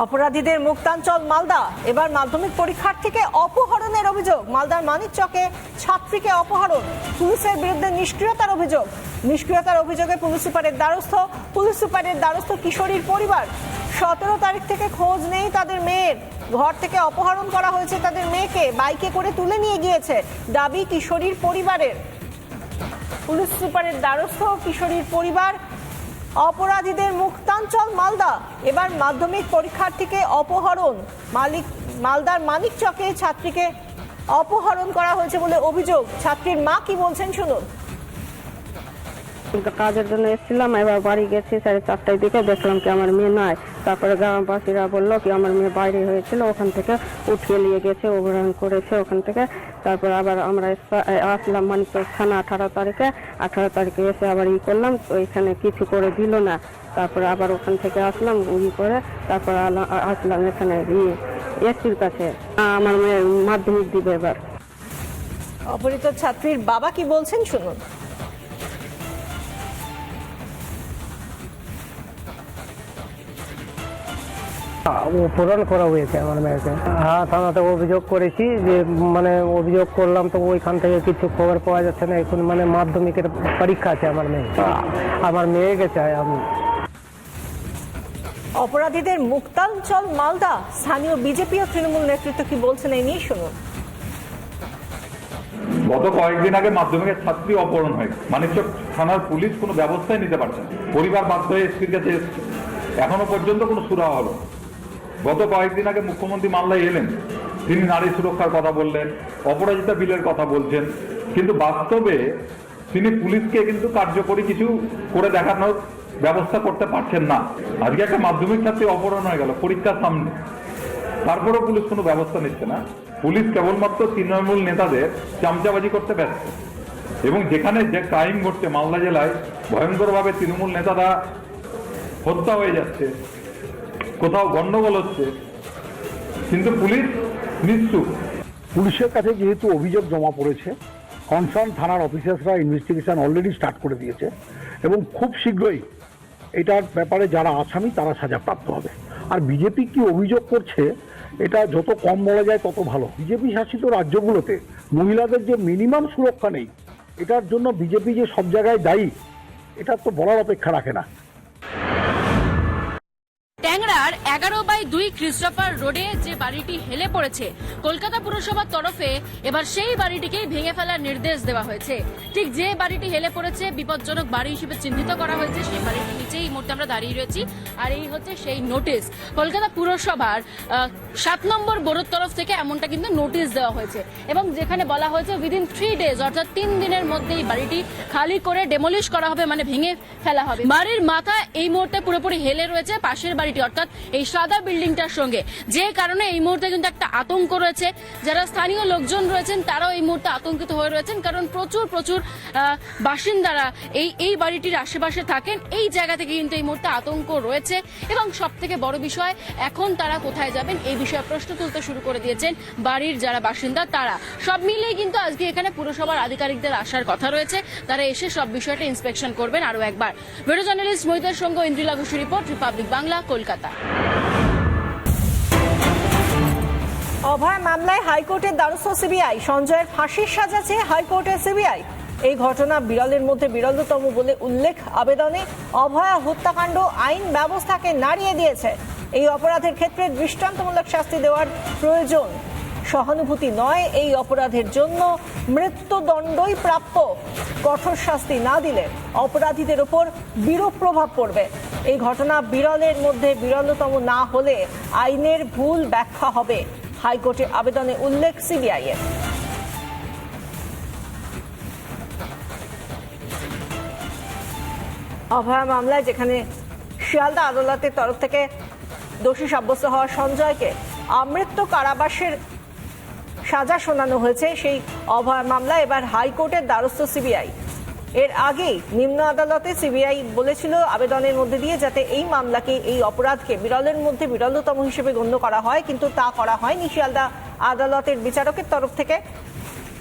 অপরাধীদের মুক্তাঞ্চল মালদা। এবার মাধ্যমিক পরীক্ষার্থীকে অপহরণের অভিযোগ। মালদার মানিক চকে ছাত্রীকে অপহরণ, পুলিশের বিরুদ্ধে নিষ্ক্রিয়তার অভিযোগ। নিষ্ক্রিয়তার অভিযোগে পুলিশ সুপারের দ্বারস্থ। পুলিশ সুপারের দ্বারস্থ কিশোরীর পরিবার। সতেরো তারিখ থেকে খোঁজ নেই তাদের মেয়ের। ঘর থেকে অপহরণ করা হয়েছে তাদের মেয়েকে। বাইকে করে তুলে নিয়ে গিয়েছে দাবি কিশোরীর পরিবারের। পুলিশ সুপারের দ্বারস্থ কিশোরীর পরিবার অপরাধীদের মুক্তাঞ্চল মালদা। এবার মাধ্যমিক পরীক্ষার্থীকে অপহরণ। মালিক, মালদার মানিক চকে ছাত্রীকে অপহরণ করা হয়েছে বলে অভিযোগ। ছাত্রীর মা কি বলছেন, শুনুন। কাজের জন্য এসেছিলাম, এবার বাড়ি গেছি সাড়ে চারটায় দিকে, দেখলাম কি আমার মেয়ে নাই। তারপরে গ্রামবাসীরা বলল কি আমার মেয়ে বাইরে হয়েছিল, ওখান থেকে উঠিয়ে নিয়ে গেছে অভিযান করেছে ওখান থেকে। তারপর আবার আমরা আসলাম মানিকচক থানা আঠারো তারিখে। আঠারো তারিখে এসে আবার ই করলাম, তো এখানে কিছু করে দিল না। তারপরে আবার ওখান থেকে আসলাম, ই করে তারপর আসলাম এখানে এসির কাছে। আমার মেয়ে মাধ্যমিক দিবে এবার। অপহৃত ছাত্রীর বাবা কি বলছেন শুনুন। পূরণ করা হয়েছে আমার মেয়েকে। হ্যাঁ থানাতে অভিযোগ করেছি যে মানে অভিযোগ করলাম তো ওইখান থেকে কিছু খবর পাওয়া যাচ্ছে না। এখন মানে মাধ্যমিকের পরীক্ষা আছে আমার মেয়ে। আমার মেয়েকে চাই আমি। অপরাধীদের মুক্তাঞ্চল মালদা। স্থানীয় বিজেপি ও তৃণমূল নেতৃত্ব কি বলছেন এই নিয়ে শুনুন। গত কয়েকদিন আগে মাধ্যমিকের ছাত্রী অপহরণ হয় মানিকচক থানার পুলিশ কোনো ব্যবস্থাই নিতে পারছে না। পরিবার বাধ্য হয়ে এসপির কাছে এসছে। এখনও পর্যন্ত কোনো সুরাহা হলো। গত কয়েকদিন আগে মুখ্যমন্ত্রী মাল্লায় এলেন। তিনি নারী সুরক্ষার কথা বললেন, অপরাজিতা বিলের কথা বলছেন। কিন্তু বাস্তবে তিনি পুলিশকে কিন্তু কার্যকরী কিছু করে দেখানোর ব্যবস্থা করতে পারছেন না। আজকে একটা মাধ্যমিক ছাত্রী অপহরণ হয়ে গেল, পরীক্ষার সামনে। তারপরেও পুলিশ কোনো ব্যবস্থা নিচ্ছে না। পুলিশ কেবলমাত্র তৃণমূল নেতাদের চামচাবাজি করতে ব্যস্ত। এবং যেখানে যে ক্রাইম ঘটছে মালদা জেলায়, ভয়ঙ্করভাবে তৃণমূল নেতারা হত্যা হয়ে যাচ্ছে। কোথাও গন্ডগোল হচ্ছে, কিন্তু পুলিশ নিশ্চুপ। পুলিশের কাছে যেহেতু অভিযোগ জমা পড়েছে, কনসার্ন থানার অফিসার্সরা ইনভেস্টিগেশন অলরেডি স্টার্ট করে দিয়েছে, এবং খুব শীঘ্রই এটার ব্যাপারে যারা আসামি, তারা সাজাপ্রাপ্ত হবে। আর বিজেপি কি অভিযোগ করছে, এটা যত কম বলা যায় তত ভালো। বিজেপি শাসিত রাজ্যগুলোতে মহিলাদের যে মিনিমাম সুরক্ষা নেই, এটার জন্য বিজেপি যে সব জায়গায় দায়ী, এটা তো বলার অপেক্ষা রাখে না। ট্যাংরার এগারো বাই দুই ক্রিস্টোফার রোডে যে বাড়িটি হেলে পড়েছে, কলকাতা পুরসভার তরফে এবার সেই বাড়িটিকেই ভেঙে ফেলার নির্দেশ দেওয়া হয়েছে। ঠিক যে বাড়িটি হেলে পড়েছে, বিপজ্জনক বাড়ি হিসেবে চিহ্নিত করা হয়েছে, সেই বাড়িটির নিচেই এই মুহূর্তে আমরা দাঁড়িয়ে রয়েছি। আর এই হচ্ছে সেই নোটিশ। কলকাতা পুরসভার সাত নম্বর বোর্ডের তরফ থেকে এমনটা কিন্তু নোটিশ দেওয়া হয়েছে। এবং যেখানে বলা হয়েছে উইদিন থ্রি ডেজ অর্থাৎ তিন দিনের মধ্যে এই বাড়িটি খালি করে ডেমলিশ করা হবে মানে ভেঙে ফেলা হবে। বাড়ির মাথা এই মুহূর্তে পুরোপুরি হেলে রয়েছে, পাশের বাড়িটি, অর্থাৎ এই সাদা বিল্ডিংটার সঙ্গে। যে কারণে এই মুহূর্তে কিন্তু একটা আতঙ্ক রয়েছে। যারা স্থানীয় লোকজন রয়েছেন, তারাও এই মুহূর্তে আতঙ্কিত হয়ে রয়েছেন। কারণ প্রচুর প্রচুর বাসিন্দারা এই এই বাড়িটির আশেপাশে থাকেন। এই জায়গা থেকে কিন্তু এই মুহূর্তে আতঙ্ক রয়েছে। এবং সব থেকে বড় বিষয়, এখন তারা কোথায় যাবেন? এই বিষয়ে প্রশ্ন তুলতে শুরু করে দিয়েছেন বাড়ির যারা বাসিন্দা, তারা। সব মিলিয়ে কিন্তু আজকে এখানে পুরসভার আধিকারিকদের আসার কথা রয়েছে। তারা এসে সব বিষয়টা ইন্সপেকশন করবেন আরও একবার। ভিডিও জার্নালিস্ট মহিতার সঙ্গে ইন্দ্রিলা ঘোষ রিপোর্ট রিপাবলিক বাংলা কলকাতা অভয় মামলায় হাইকোর্টের দ্বারস্থ সিবিআই। সঞ্জয়ের ফাঁসির সাজা চেয়ে হাইকোর্টের সিবিআই। এই ঘটনা বিরলের মধ্যে বিরলতম বলে উল্লেখ আবেদনে অভয়া হত্যাকাণ্ড আইন ব্যবস্থাকে নাড়িয়ে দিয়েছে। এই অপরাধের ক্ষেত্রে দৃষ্টান্তমূলক শাস্তি দেওয়ার প্রয়োজন। সহানুভূতি নয় এই অপরাধের জন্য মৃত্যুদণ্ডই প্রাপ্য। কঠোর শাস্তি না দিলে অপরাধীদের ওপর বিরূপ প্রভাব পড়বে। এই ঘটনা বিরলের মধ্যে বিরলতম না হলে আইনের ভুল ব্যাখ্যা হবে। হাইকোর্টের আবেদনে উল্লেখ সিবিআই এর। অভয়া মামলায় যেখানে শিয়ালদা আদালতের তরফ থেকে দোষী সাব্যস্ত হওয়া সঞ্জয়কে আমৃত্যু কারাবাসের সাজা শোনানো হয়েছে সেই অভয় মামলা এবার হাইকোর্টের দ্বারস্থ সিবিআই। এর আগেই নিম্ন আদালতে সিবিআই বলেছিল আবেদনের মধ্যে দিয়ে যাতে এই মামলাকে, এই অপরাধকে বিরলের মধ্যে বিরলতম হিসেবে গণ্য করা হয়, কিন্তু তা করা হয়নি। শিয়ালদা আদালতের বিচারকের তরফ থেকে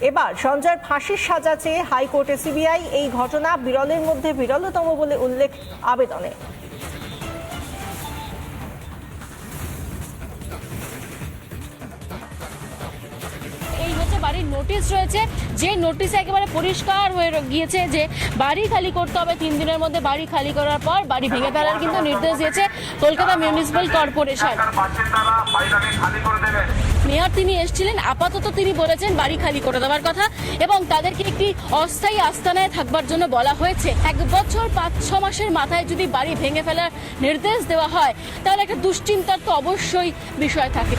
এবার সঞ্জয়ের ফাঁসির সাজা চেয়ে হাইকোর্টে সিবিআই এই ঘটনা বিরলের মধ্যে বিরলতম বলে উল্লেখ আবেদনে। একটি নোটিশ রয়েছে। যে নোটিশে একেবারে পরিষ্কার হয়ে গিয়েছে যে বাড়ি খালি করতে হবে। তিন দিনের মধ্যে বাড়ি খালি করার পর বাড়ি ভেঙে ফেলার কিন্তু নির্দেশ দিয়েছে কলকাতা মিউনিসিপ্যাল কর্পোরেশন মেয়র তিনি এসেছিলেন। আপাতত তিনি বলেছেন বাড়ি খালি করে দেওয়ার কথা এবং তাদেরকে একটি অস্থায়ী আস্তানায় থাকবার জন্য বলা হয়েছে। এক বছর পাঁচ, ছ মাসের মাথায় যদি বাড়ি ভেঙে ফেলার নির্দেশ দেওয়া হয়, তাহলে একটা দুশ্চিন্তার তো অবশ্যই বিষয় থাকে।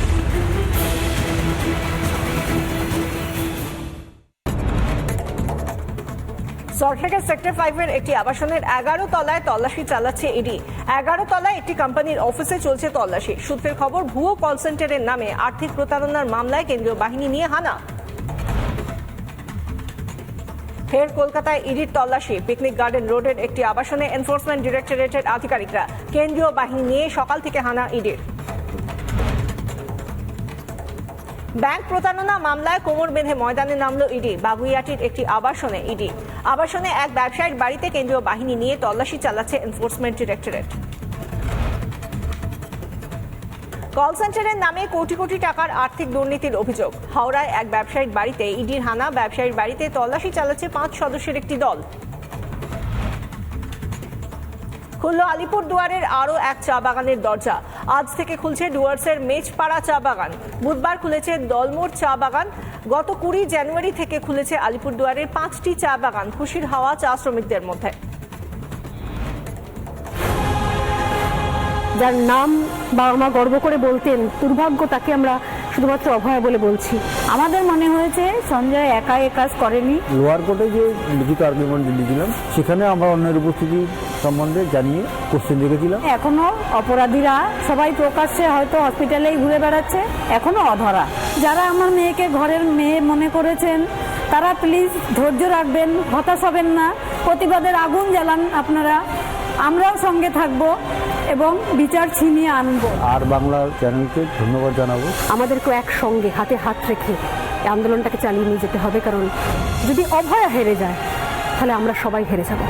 সল্টলেকের সেক্টর ফাইভের একটি আবাসনের এগারো তলায় তল্লাশি চালাচ্ছে ইডি এগারো তলায় একটি কোম্পানির অফিসে চলছে তল্লাশি। সূত্রের খবর, ভুয়ো কল সেন্টারের নামে আর্থিক প্রতারণার মামলায় কেন্দ্রীয় বাহিনী নিয়ে হানা। ফের কলকাতায় ইডির তল্লাশি। পিকনিক গার্ডেন রোডের একটি আবাসনে এনফোর্সমেন্ট ডিরেক্টরেটের আধিকারিকরা। কেন্দ্রীয় বাহিনী নিয়ে সকাল থেকে হানা ইডির ব্যাংক প্রতারণা মামলায় কোমর বেঁধে ময়দানে নামলো ইডি। বাগুইয়াটির একটি আবাসনে ইডি। আবাসনে এক ব্যবসায়ীর বাড়িতে কেন্দ্রীয় বাহিনী নিয়ে তল্লাশি চালাচ্ছে এনফোর্সমেন্ট ডিরেক্টরেট কল সেন্টারের নামে কোটি কোটি টাকার আর্থিক দুর্নীতির অভিযোগ। হাওড়ায় এক ব্যবসায়ীর বাড়িতে ইডির হানা ব্যবসায়ীর বাড়িতে তল্লাশি চালাচ্ছে পাঁচ সদস্যের একটি দল। খুলল আলিপুর দুয়ারের আরও এক চা বাগানের দরজা। আজ থেকে খুলছে ডুয়ার্সের মেজপাড়া চা বাগান। বুধবার খুলেছে দলমোর চা বাগান। গত কুড়ি জানুয়ারি থেকে খুলেছে আলিপুর দুয়ারের পাঁচটি চা বাগান, খুশির হাওয়া চা শ্রমিকদের মধ্যে। যার নাম বাবা মা গর্ব করে বলতেন, দুর্ভাগ্য তাকে আমরা শুধুমাত্র অভয়া বলে বলছি। আমাদের মনে হয়েছে সঞ্জয় একা এ কাজ করেনি। লোয়ার কোর্টে যে লিখিত আর্গুমেন্ট দিয়েছিলাম সেখানে আমরা অন্যের উপস্থিতি সম্বন্ধে জানিয়ে কোশ্চেন রেখেছিলাম। এখনও অপরাধীরা সবাই প্রকাশ্যে হয়তো হসপিটালেই ঘুরে বেড়াচ্ছে এখনও অধরা। যারা আমার মেয়েকে ঘরের মেয়ে মনে করেছেন তারা প্লিজ ধৈর্য রাখবেন হতাশ হবেন না। প্রতিবাদের আগুন জ্বালান আপনারা। আমরাও সঙ্গে থাকব। এবং বিচার ছিনিয়ে আনব। আর বাংলা চ্যানেলকে ধন্যবাদ জানাব। আমাদেরকে একসঙ্গে হাতে হাত রেখে এই আন্দোলনটাকে চালিয়ে নিয়ে যেতে হবে কারণ যদি অভয়া হেরে যায় তাহলে আমরা সবাই হেরে যাব।